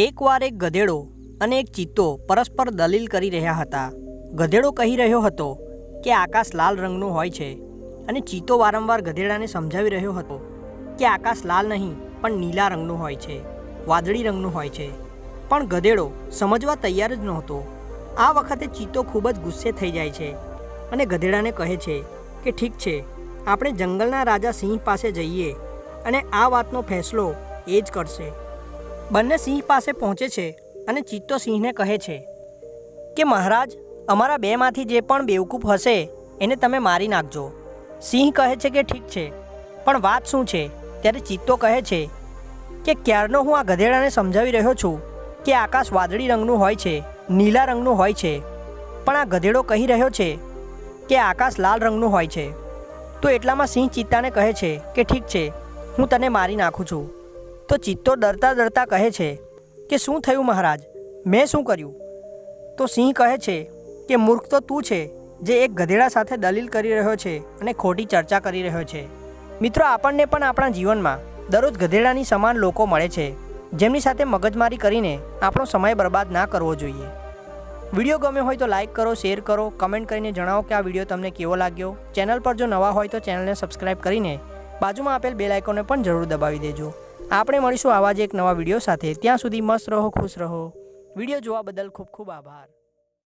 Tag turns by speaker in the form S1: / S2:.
S1: એકવાર એક ગધેડો અને એક ચિત્તો પરસ્પર દલીલ કરી રહ્યા હતા. ગધેડો કહી રહ્યો હતો કે આકાશ લાલ રંગનું હોય છે અને ચિત્તો વારંવાર ગધેડાને સમજાવી રહ્યો હતો કે આકાશ લાલ નહીં, પણ નીલા રંગનું હોય છે, વાદળી રંગનું હોય છે. પણ ગધેડો સમજવા તૈયાર જ નહોતો. આ વખતે ચિત્તો ખૂબ જ ગુસ્સે થઈ જાય છે અને ગધેડાને કહે છે કે ઠીક છે, આપણે જંગલના રાજા સિંહ પાસે જઈએ અને આ વાતનો ફેસલો એ જ કરશે. બંને સિંહ પાસે પહોંચે છે અને ચિત્તો સિંહને કહે છે કે મહારાજ, અમારા બેમાંથી જે પણ બેવકૂફ હશે, એને તમે મારી નાખજો. સિંહ કહે છે કે ઠીક છે, પણ વાત શું છે? ત્યારે ચિત્તો કહે છે કે ક્યારનો હું આ ગધેડાને સમજાવી રહ્યો છું કે આકાશ વાદળી રંગનું હોય છે, નીલા રંગનું હોય છે, પણ આ ગધેડો કહી રહ્યો છે કે આકાશ લાલ રંગનું હોય છે. તો એટલામાં સિંહ ચિત્તાને કહે છે કે ઠીક છે, હું તને મારી નાખું છું. તો ચિત્તો ડરતા ડરતા કહે છે કે શું થયું મહારાજ? મેં શું કર્યું? તો સિંહ કહે છે કે મૂર્ખ તો તું છે જે એક ગધેડા સાથે દલીલ કરી રહ્યો છે અને ખોટી ચર્ચા કરી રહ્યો છે. મિત્રો, આપણને પણ આપણા જીવનમાં દરરોજ ગધેડાની સમાન લોકો મળે છે, જેમની સાથે મગજમારી કરીને આપણો સમય બરબાદ ના કરવો જોઈએ. વીડિયો ગમ્યો હોય તો લાઇક કરો, શેર કરો, કમેન્ટ કરીને જણાવો કે આ વીડિયો તમને કેવો લાગ્યો. ચેનલ પર જો નવા હોય તો ચેનલને સબસ્ક્રાઇબ કરીને બાજુમાં આપેલ બે લાઇકોને પણ જરૂર દબાવી દેજો. આપણે મળીશું આવા જ એક નવા વીડિયો સાથે. ત્યાં સુધી મસ્ત રહો, ખુશ રહો. વીડિયો જોવા બદલ ખૂબ ખૂબ આભાર.